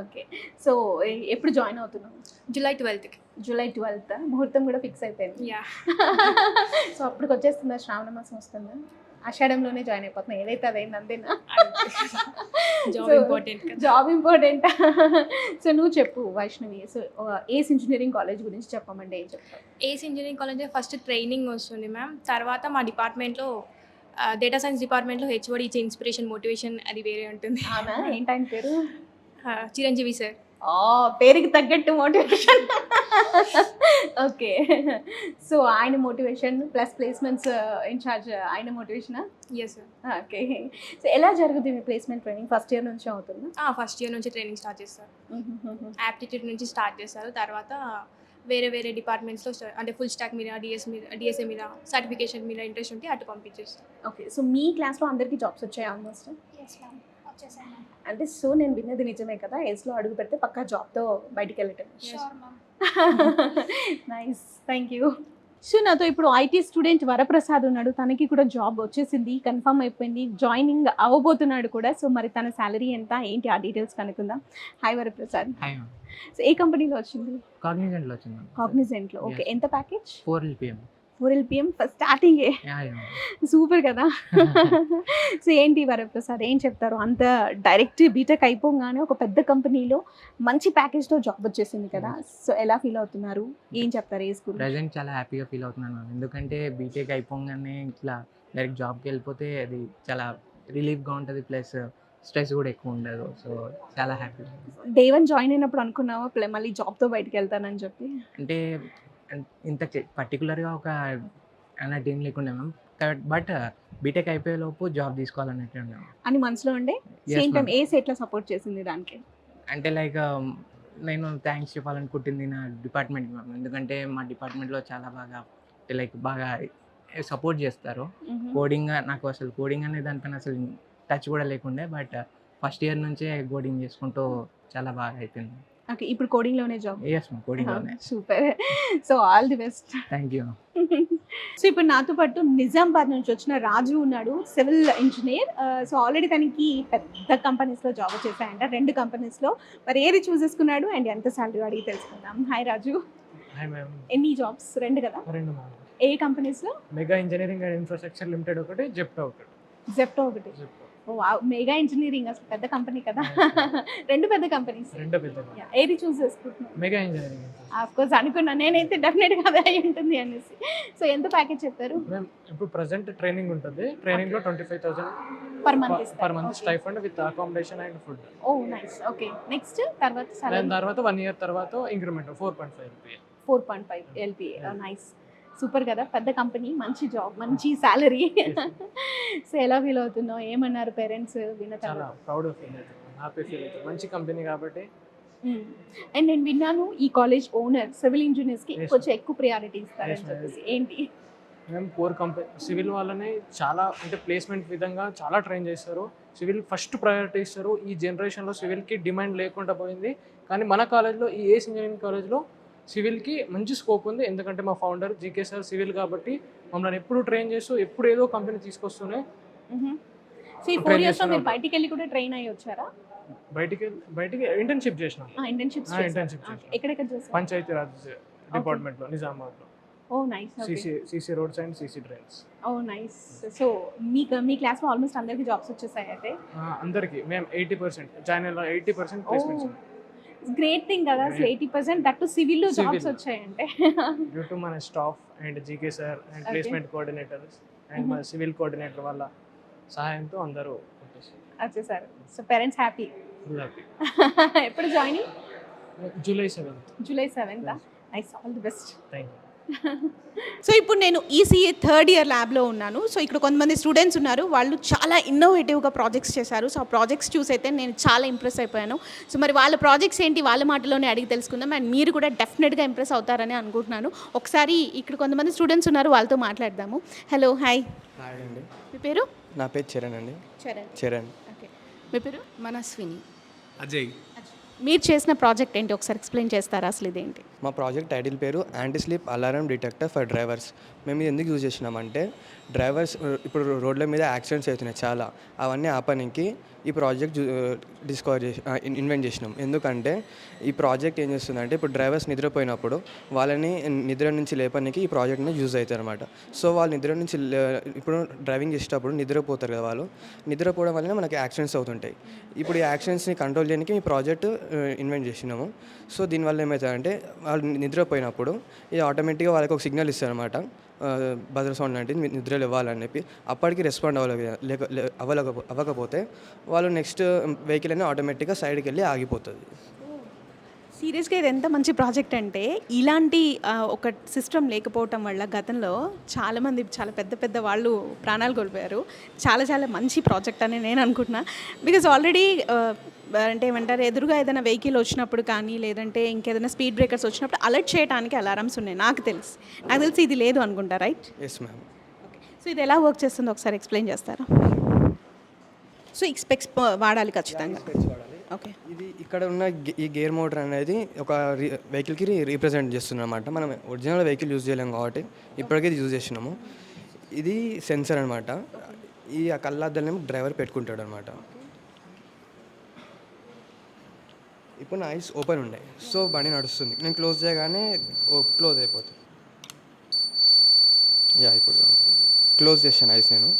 ఓకే. సో ఎప్పుడు జాయిన్ అవుతున్నావు? జూలై ట్వెల్త్కి జూలై ట్వెల్త్ ముహూర్తం కూడా ఫిక్స్ అయిపోయింది. యా సో అప్పటికి వచ్చేస్తుందా? శ్రావణ మాసం వస్తుందా? ఆషాఢంలోనే జాయిన్ అయిపోతున్నా. ఏదైతే అదైంది అంతేనా? Job important job important so నువ్వు చెప్పు Vaishnavi. So ACE engineering college గురించి చెప్పమంటే ఏం చెప్తావు? ACE engineering college first training వస్తుంది మ్యామ్ తర్వాత మా డిపార్ట్మెంట్లో డేటా సైన్స్ డిపార్ట్మెంట్లో హెచ్ఓడి ఇచ్చే ఇన్స్పిరేషన్ మోటివేషన్ అది వేరే ఉంటుంది. అవునా ఏంటి ఆయన పేరు? చిరంజీవి సార్ పేరుకి తగ్గట్టు మోటివేషన్ ఓకే. సో ఆయన మోటివేషన్ ప్లస్ ప్లేస్మెంట్స్ ఇన్ఛార్జ్ ఆయన మోటివేషనా ఎస్ ఓకే సో ఎలా జరుగుతుంది మీ ప్లేస్మెంట్ ట్రైనింగ్ ఫస్ట్ ఇయర్ నుంచి అవుతుందా? ఫస్ట్ ఇయర్ నుంచి ట్రైనింగ్ స్టార్ట్ చేస్తారు. యాప్టిట్యూడ్ నుంచి స్టార్ట్ చేస్తారు. తర్వాత వేరే వేరే డిపార్ట్మెంట్స్లో అంటే ఫుల్ స్టాక్ మీద డిఎస్ మీద డిఎస్ఏ మీద సర్టిఫికేషన్ మీద ఇంట్రెస్ట్ ఉంటే అటు పంపించేస్తారు. ఓకే సో మీ క్లాస్లో అందరికీ జాబ్స్ వచ్చాయి ఆల్మోస్ట్ అంటే సో నేను విన్నది నిజమే కదా ఎస్లో అడుగు పెడితే పక్కా జాబ్తో బయటికి వెళ్ళటం నైస్ థ్యాంక్ యూ సో నాతో ఇప్పుడు ఐటీ స్టూడెంట్ వరప్రసాద్ ఉన్నాడు. తనకి కూడా జాబ్ వచ్చేసింది కన్ఫర్మ్ అయిపోయింది జాయినింగ్ అవ్వబోతున్నాడు కూడా. సో మరి తన శాలరీ ఎంత ఏంటి ఆ డీటెయిల్స్ కనుక్కుందాం. హాయ్ వరప్రసాద్. హాయ్ సో ఏ కంపెనీలో వచ్చింది? కాగ్నిజెంట్లో వచ్చింది. కాగ్నిజెంట్లో ఓకే. ఎంత package four LPM four LPM first స్టార్టింగే. సూపర్ కదా. సో ఏంటి వరప్రసాద్? ఏం చెప్తారు? అంత డైరెక్ట్ బీటెక్ అయిపోగానే ఒక పెద్ద కంపెనీలో మంచి ప్యాకేజ్తో జాబ్ వచ్చేసింది కదా. సో ఎలా ఫీల్ అవుతున్నారు? ఏం చెప్తారు ఏ స్కూల్ ప్రజెంట్ చాలా హ్యాపీగా ఫీల్ అవుతున్నాను ఎందుకంటే బీటెక్ అయిపోగానే ఇట్లా డైరెక్ట్ జాబ్కి వెళ్ళిపోతే అది చాలా రిలీఫ్గా ఉంటుంది ప్లస్ స్ట్రెస్ కూడా ఎక్కువ ఉండదు. సో చాలా హ్యాపీ. డే వన్ జాయిన్ అయినప్పుడు అనుకున్నావా? మళ్ళీ జాబ్తో బయటికి వెళ్తానని చెప్పి? అంటే ఇంత పర్టికులర్గా ఒక అన్నట్టు ఏం లేకుండా మ్యామ్. బట్ బీటెక్ అయిపోయే లోపు జాబ్ తీసుకోవాలన్నట్టు ఉన్నాం అని మనసులో ఉండే సేమ్. ఏ సెట్లో సపోర్ట్ చేసింది దానికి? అంటే లైక్ నేను థ్యాంక్స్ చెప్పాలనుకుంటుంది నా డిపార్ట్మెంట్ మ్యామ్. ఎందుకంటే మా డిపార్ట్మెంట్లో చాలా బాగా లైక్ బాగా సపోర్ట్ చేస్తారు. కోడింగ్ నాకు అసలు కోడింగ్ అనే దానిపైన అసలు టచ్ కూడా లేకుండే బట్ ఫస్ట్ ఇయర్ నుంచే కోడింగ్ చేసుకుంటూ చాలా బాగా అయిపోయింది. ఓకే ఇప్పుడు కోడింగ్లోనే job yes ma'am కోడింగ్లోనే super so all the best thank you so ఇప్పుడు నాతో పాటు నిజామాబాద్ నుంచి వచ్చిన రాజు ఉన్నాడు సివిల్ ఇంజనీర్ సో ఆల్రెడీ తనకి పెద్ద కంపెనీస్లో జాబ్ వచ్చేసాయంట. రెండు కంపెనీస్లో మరి ఏది చూస్ చేసుకున్నాడు అండ్ ఎంత సాలరీ అడిగి తెలుసుకుందాం. హాయ్ రాజు. ఎన్ని జాబ్స్ రెండు కదా? రెండు ఏ కంపెనీస్లో Mega engineering and infrastructure limited ఒకటి జెప్టో ఒకటి. జెప్టో ఒకటి. ఓ మెగా ఇంజనీరింగ్ అసలు పెద్ద కంపెనీ కదా. రెండు పెద్ద కంపెనీస్. రెండు పెద్ద ఏది చూస్ చేసుకుంటున్నావు? Mega engineering. ఆఫ్ కోర్స్ అనుకున్నా. నేనైతే డెఫినెట్గా అదే అయి ఉంటుంది అనేసి. సో ఎంత ప్యాకేజ్ చెప్పారు? ఇప్పుడు ప్రజెంట్ ట్రైనింగ్ ఉంటుంది. ట్రైనింగ్లో twenty five thousand per month per month stipend with accommodation and food oh nice okay next తర్వాత తర్వాత వన్ ఇయర్ తర్వాత increment four point five four point five LPA nice super కదా పెద్ద company మంచి job మంచి salary so ఎలా feel అవుతున్నావు? ఏమన్నారు పేరెంట్స్ విన్న చాలా ప్రౌడ్ ఫీల్ అవుతుంది హ్యాపీ ఫీల్ అవుతుంది మంచి కంపెనీ కాబట్టి. అండ్ నేను విన్నాను ఈ కాలేజ్ ఓనర్ సివిల్ ఇంజనీర్స్కి కొంచెం ఎక్కువ ప్రియారిటీ ఇస్తారని. చెప్పేసి. ఏంటి? మేము కోర్ కంపెనీ సివిల్ వాళ్ళని చాలా అంటే ప్లేస్మెంట్ విధంగా చాలా ట్రైన్ చేస్తారు. సివిల్ ఫస్ట్ ప్రయారిటీ ఇస్తారు. ఈ జనరేషన్లో సివిల్కి డిమాండ్ లేకుండా పోయింది. కానీ మన కాలేజ్లో ఈ ఏస్ ఇంజనీరింగ్ కాలేజ్లో సివిల్కి మంచి స్కోప్ ఉంది. ఎందుకంటే మా ఫౌండర్ జీకే సార్ సివిల్ కాబట్టి మమ్మల్ని ఎప్పుడు ట్రైన్ చేస్తూ ఎప్పుడు ఏదో కంపెనీ తీసుకొస్తూనే సో ఈ మీరు. బయటికి వెళ్ళి కూడా ట్రైన్ అయ్యి వచ్చారా? బయటికి బయటికి ఇంటర్న్షిప్ చేసిన. ఇంటర్న్షిప్స్ ఇంటర్న్షిప్ చేసిన. ఎక్కడెక్కడ చేశారు? పంచాయతీ రాజ్ డిపార్ట్మెంట్లో నిజామాబాద్లో. ఓ nice. CC CC roads and CC oh nice. So me almost అందరికీ జాబ్స్ వచ్చేసాయి అయితే? అందరికీ. మేము eighty percent join eighty percent placements ఉన్నాయి. గ్రేట్ థింగ్ కదా అసలు ఎయిటీ పర్సెంట్ దట్టు సివిల్లో జాబ్స్. వచ్చాయంటే. డ్యూ టు మన staff and GK sir and. Placement coordinators and మన సివిల్ కోఆర్డినేటర్ వాళ్ళ సహాయంతో అందరూ వచ్చేసారు. సో పేరెంట్స్ హ్యాపీ ఎప్పుడు joining July seventh July seventh nice all the best thank you so ఇప్పుడు నేను ఈసీఏ థర్డ్ ఇయర్ ల్యాబ్లో ఉన్నాను. సో ఇక్కడ కొంతమంది స్టూడెంట్స్ ఉన్నారు. వాళ్ళు చాలా ఇన్నోవేటివ్గా ప్రాజెక్ట్స్ చేశారు. సో ఆ ప్రాజెక్ట్స్ చూసైతే నేను చాలా ఇంప్రెస్ అయిపోయాను. సో మరి వాళ్ళ ప్రాజెక్ట్స్ ఏంటి? వాళ్ళ మాటలోనే అడిగి తెలుసుకుందాం. అండ్ మీరు కూడా డెఫినెట్గా ఇంప్రెస్ అవుతారని అనుకుంటున్నాను. ఒకసారి ఇక్కడ కొంతమంది స్టూడెంట్స్ ఉన్నారు. వాళ్ళతో మాట్లాడదాము. హలో హాయ్ హాయ్ అండి. మీ పేరు? నా పేరు చరణ్ అండి. చరణ్. చరణ్. ఓకే మీ పేరు? మనస్విని. అజయ్. మీరు చేసిన ప్రాజెక్ట్ ఏంటి? ఒకసారి ఎక్స్ప్లెయిన్ చేస్తారా అసలు ఇదేంటి? మా ప్రాజెక్ట్ టైటిల్ పేరు anti sleep alarm detector for drivers. మేము ఇది ఎందుకు యూజ్ చేసినామంటే డ్రైవర్స్ ఇప్పుడు రోడ్ల మీద యాక్సిడెంట్స్ అవుతున్నాయి చాలా. అవన్నీ ఆపడానికి ఈ ప్రాజెక్ట్ డిస్కవర్ చేసి ఇన్వెంట్ చేసినాం. ఎందుకంటే ఈ ప్రాజెక్ట్ ఏం చేస్తుందంటే ఇప్పుడు డ్రైవర్స్ నిద్రపోయినప్పుడు వాళ్ళని నిద్ర నుంచి లేపడానికి ఈ ప్రాజెక్ట్ని యూజ్ అవుతుంది అనమాట సో వాళ్ళు నిద్ర నుంచి లే- ఇప్పుడు డ్రైవింగ్ చేసేటప్పుడు నిద్రపోతారు కదా వాళ్ళు. నిద్రపోవడం వలన మనకి యాక్సిడెంట్స్ అవుతుంటాయి. ఇప్పుడు ఈ యాక్సిడెంట్స్ని కంట్రోల్ చేయడానికి ఈ ప్రాజెక్ట్ ఇన్వెంట్ చేసినాము. సో దీనివల్ల ఏమవుతుందంటే వాళ్ళు నిద్రపోయినప్పుడు ఇది ఆటోమేటిక్గా వాళ్ళకి ఒక సిగ్నల్ ఇస్తారు అనమాట భద్ర సౌండ్ లాంటిది మీరు నిద్రలు ఇవ్వాలని చెప్పి అప్పటికి రెస్పాండ్ అవ్వలేక లేక లే- అవ్వలేక అవ్వకపోతే వాళ్ళు నెక్స్ట్ వెహికల్ అనేది ఆటోమేటిక్గా సైడ్కి వెళ్ళి ఆగిపోతుంది. సీరియస్గా ఇది ఎంత మంచి ప్రాజెక్ట్ అంటే ఇలాంటి ఒక సిస్టమ్ లేకపోవటం వల్ల గతంలో చాలామంది చాలా పెద్ద పెద్ద వాళ్ళు ప్రాణాలు కోల్పోయారు. చాలా చాలా మంచి ప్రాజెక్ట్ అని నేను అనుకుంటున్నా. బికాజ్ ఆల్రెడీ అంటే ఏమంటారు ఎదురుగా ఏదైనా వెహికల్ వచ్చినప్పుడు కానీ లేదంటే ఇంకేదైనా స్పీడ్ బ్రేకర్స్ వచ్చినప్పుడు అలర్ట్ చేయడానికి అలారమ్స్ ఉన్నాయి నాకు తెలుసు. నాకు తెలిసి ఇది లేదు అనుకుంటా రైట్? ఎస్ మ్యామ్ సో ఇది ఎలా వర్క్ చేస్తుందో ఒకసారి ఎక్స్ప్లెయిన్ చేస్తారా? సో ఈ స్పెక్స్ వాడాలి ఖచ్చితంగా. ఓకే. ఇది ఇక్కడ ఉన్న గే- ఈ గేర్ మోటార్ అనేది ఒక రీ- వెహికల్కి రీప్రజెంట్ చేస్తుంది అనమాట మనం ఒరిజినల్ వెహికల్ యూజ్ చేయలేం కాబట్టి ఇప్పటికే యూజ్ చేసినాము. ఇది సెన్సర్ అనమాట ఈ ఆ కళ్ళద్దాలని డ్రైవర్ పెట్టుకుంటాడు అనమాట ఇప్పుడు నా ఐస్ ఓపెన్ ఉండే. సో బండి నడుస్తుంది. నేను క్లోజ్ చేయగానే క్లోజ్ అయిపోతుంది. యా ఇప్పుడు క్లోజ్ చేశాను ఐస్ నేను.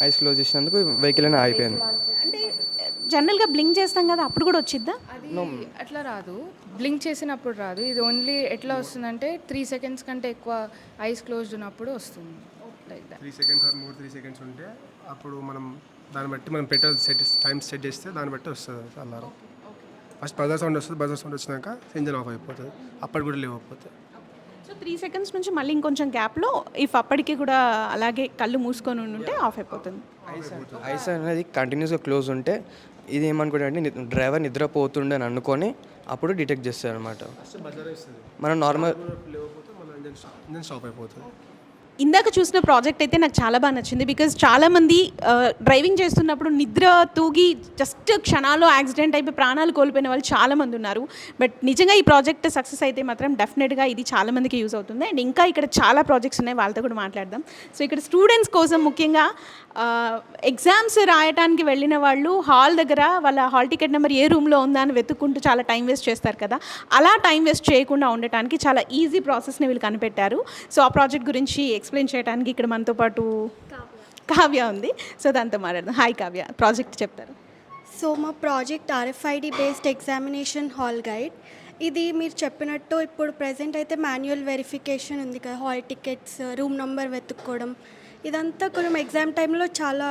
ఐస్ క్లోజ్ చేసినందుకు వెహికల్ ఆగిపోయింది. అంటే జనరల్గా బ్లింక్ చేస్తాం కదా అప్పుడు కూడా వచ్చిద్దా? అది అట్లా రాదు. బ్లింక్ చేసినప్పుడు రాదు. ఇది ఓన్లీ ఎట్లా వస్తుందంటే త్రీ సెకండ్స్ కంటే ఎక్కువ ఐస్ క్లోజ్డ్ ఉన్నప్పుడు వస్తుంది. Like that three seconds or more three seconds ఉంటే అప్పుడు మనం దాన్ని బట్టి మనం పెట్టాలి సెట్ టైం సెట్ చేస్తే దాన్ని బట్టి వస్తుంది అలారం. ఫస్ట్ బజార్ సౌండ్ వస్తుంది బజార్ సౌండ్ వచ్చినాక ఇంజన్ ఆఫ్ అయిపోతుంది. అప్పటి కూడా లేవకపోతే సో త్రీ సెకండ్స్ నుంచి మళ్ళీ ఇంకొంచెం గ్యాప్లో ఇఫ్ అప్పటికి కూడా అలాగే కళ్ళు మూసుకొని ఉంటే ఆఫ్ అయిపోతుంది. ఐస్ అనేది కంటిన్యూస్గా క్లోజ్ ఉంటే ఇది ఏమనుకుంటే అంటే డ్రైవర్ నిద్రపోతుండే అని అనుకొని అప్పుడు డిటెక్ట్ చేస్తారు అనమాట మనం నార్మల్ స్టాప్ అయిపోతుంది. ఇందాక చూసిన ప్రాజెక్ట్ అయితే నాకు చాలా బాగా నచ్చింది బికాజ్ చాలామంది డ్రైవింగ్ చేస్తున్నప్పుడు నిద్ర తూగి జస్ట్ క్షణాల్లో యాక్సిడెంట్ అయిపోయి ప్రాణాలు కోల్పోయిన వాళ్ళు చాలామంది ఉన్నారు. బట్ నిజంగా ఈ ప్రాజెక్ట్ సక్సెస్ అయితే మాత్రం డెఫినెట్గా ఇది చాలామందికి యూజ్ అవుతుంది. అండ్ ఇంకా ఇక్కడ చాలా ప్రాజెక్ట్స్ ఉన్నాయి వాళ్ళతో కూడా మాట్లాడదాం. సో ఇక్కడ స్టూడెంట్స్ కోసం ముఖ్యంగా ఎగ్జామ్స్ రాయడానికి వెళ్ళిన వాళ్ళు హాల్ దగ్గర వాళ్ళ హాల్ టికెట్ నెంబర్ ఏ రూమ్లో ఉందా అని వెతుక్కుంటూ చాలా టైం వేస్ట్ చేస్తారు కదా. అలా టైం వేస్ట్ చేయకుండా ఉండటానికి చాలా ఈజీ ప్రాసెస్ని వీళ్ళు కనిపెట్టారు. సో ఆ ప్రాజెక్ట్ గురించి ఎక్స్ప్లెయిన్ చేయడానికి ఇక్కడ మనతో పాటు కావ్య ఉంది. సో దాంతో మాట్లాడదాం. హాయ్ కావ్య. ప్రాజెక్ట్ చెప్తారు. సో మా project RFID based examination hall guide ఇది మీరు చెప్పినట్టు ఇప్పుడు ప్రజెంట్ అయితే మాన్యువల్ వెరిఫికేషన్ ఉంది కదా. హాల్ టికెట్స్ రూమ్ నెంబర్ వెతుక్కోవడం. ఇదంతా కొంచెం ఎగ్జామ్ టైంలో చాలా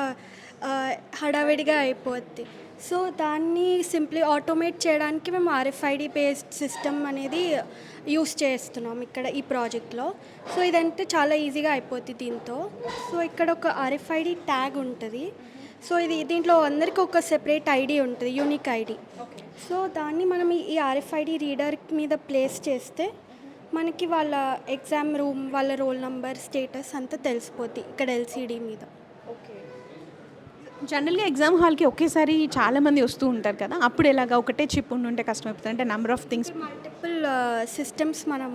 హడావిడిగా అయిపోద్ది. సో దాన్ని సింప్లీ ఆటోమేట్ చేయడానికి మేము ఆర్ఎఫ్ఐడి బేస్డ్ సిస్టమ్ అనేది యూస్ చేస్తున్నాం ఇక్కడ ఈ ప్రాజెక్ట్లో. సో ఇదంటే చాలా ఈజీగా అయిపోద్ది దీంతో. సో ఇక్కడ ఒక ఆర్ఎఫ్ఐడి ట్యాగ్ ఉంటుంది. సో ఇది దీంట్లో అందరికీ ఒక సెపరేట్ ఐడి ఉంటుంది యూనిక్ ఐడి. సో దాన్ని మనం ఈ- ఆర్ఎఫ్ఐడి రీడర్ మీద ప్లేస్ చేస్తే మనకి వాళ్ళ ఎగ్జామ్ రూమ్ వాళ్ళ రోల్ నంబర్ స్టేటస్ అంతా తెలిసిపోద్ది ఇక్కడ ఎల్సీడీ మీద. జనరల్గా ఎగ్జామ్ హాల్కి ఒకేసారి చాలా మంది వస్తూ ఉంటారు కదా అప్పుడు ఎలాగా ఒకటే చిప్ ఉంటే కష్టం అయిపోతుంది అంటే number of things multiple systems మనం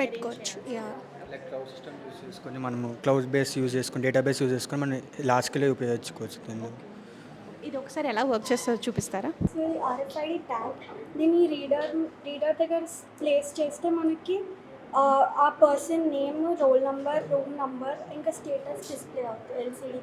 పెట్టుకోవచ్చు. క్లౌడ్ సిస్టమ్ యూజ్ చేసుకొని మనము క్లౌడ్ బేస్ యూజ్ చేసుకొని డేటాబేస్ యూజ్ చేసుకొని మనం లాస్ట్కి ఉపయోగించుకోవచ్చు దీన్ని. ఇది ఒకసారి ఎలా వర్క్ చేస్తారో చూపిస్తారా? సో ఆర్ఎఫ్ఐడి ట్యాగ్ దీన్ని రీడర్ రీడర్ దగ్గర ప్లేస్ చేస్తే మనకి ఆ, person name roll number room number ఇంకా స్టేటస్ డిస్ప్లే అవుతుంది ఎల్సిడి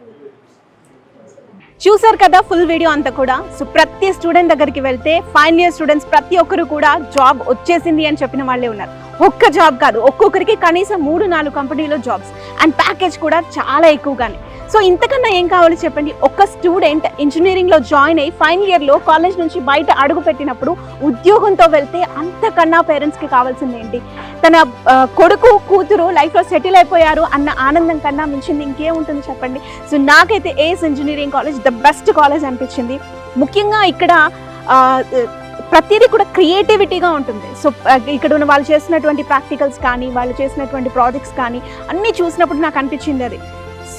చూసారు కదా ఫుల్ వీడియో అంతా కూడా. సో ప్రతి స్టూడెంట్ దగ్గరికి వెళ్తే ఫైనల్ ఇయర్ స్టూడెంట్స్ ప్రతి ఒక్కరు కూడా జాబ్ వచ్చేసింది అని చెప్పిన వాళ్ళే ఉన్నారు. ఒక్క జాబ్ కాదు ఒక్కొక్కరికి కనీసం మూడు నాలుగు కంపెనీలో జాబ్స్ అండ్ ప్యాకేజ్ కూడా చాలా ఎక్కువగానే. సో ఇంతకన్నా ఏం కావాలో చెప్పండి? ఒక్క స్టూడెంట్ ఇంజనీరింగ్లో జాయిన్ అయ్యి ఫైనల్ ఇయర్లో కాలేజ్ నుంచి బయట అడుగు పెట్టినప్పుడు ఉద్యోగంతో వెళ్తే అంతకన్నా పేరెంట్స్కి కావాల్సింది ఏంటి? తన కొడుకు కూతురు లైఫ్లో సెటిల్ అయిపోయారు అన్న ఆనందం కన్నా మించింది ఇంకేముంటుంది చెప్పండి? సో నాకైతే ACE engineering college the best college అనిపించింది. ముఖ్యంగా ఇక్కడ ప్రతిదీ కూడా క్రియేటివిటీగా ఉంటుంది. సో ఇక్కడ ఉన్న వాళ్ళు చేసినటువంటి ప్రాక్టికల్స్ కానీ వాళ్ళు చేసినటువంటి ప్రాజెక్ట్స్ కానీ అన్నీ చూసినప్పుడు నాకు అనిపించింది అది.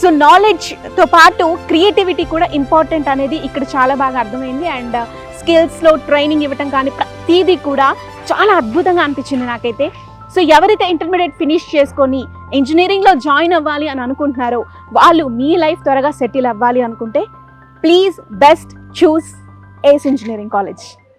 సో నాలెడ్జ్తో పాటు క్రియేటివిటీ కూడా ఇంపార్టెంట్ అనేది ఇక్కడ చాలా బాగా అర్థమైంది. అండ్ స్కిల్స్లో ట్రైనింగ్ ఇవ్వటం కానీ ప్రతిదీ కూడా చాలా అద్భుతంగా అనిపించింది నాకైతే. సో ఎవరైతే ఇంటర్మీడియట్ ఫినిష్ చేసుకొని ఇంజనీరింగ్లో జాయిన్ అవ్వాలి అని అనుకుంటున్నారో వాళ్ళు మీ లైఫ్ త్వరగా సెటిల్ అవ్వాలి అనుకుంటే please best choose ACE engineering college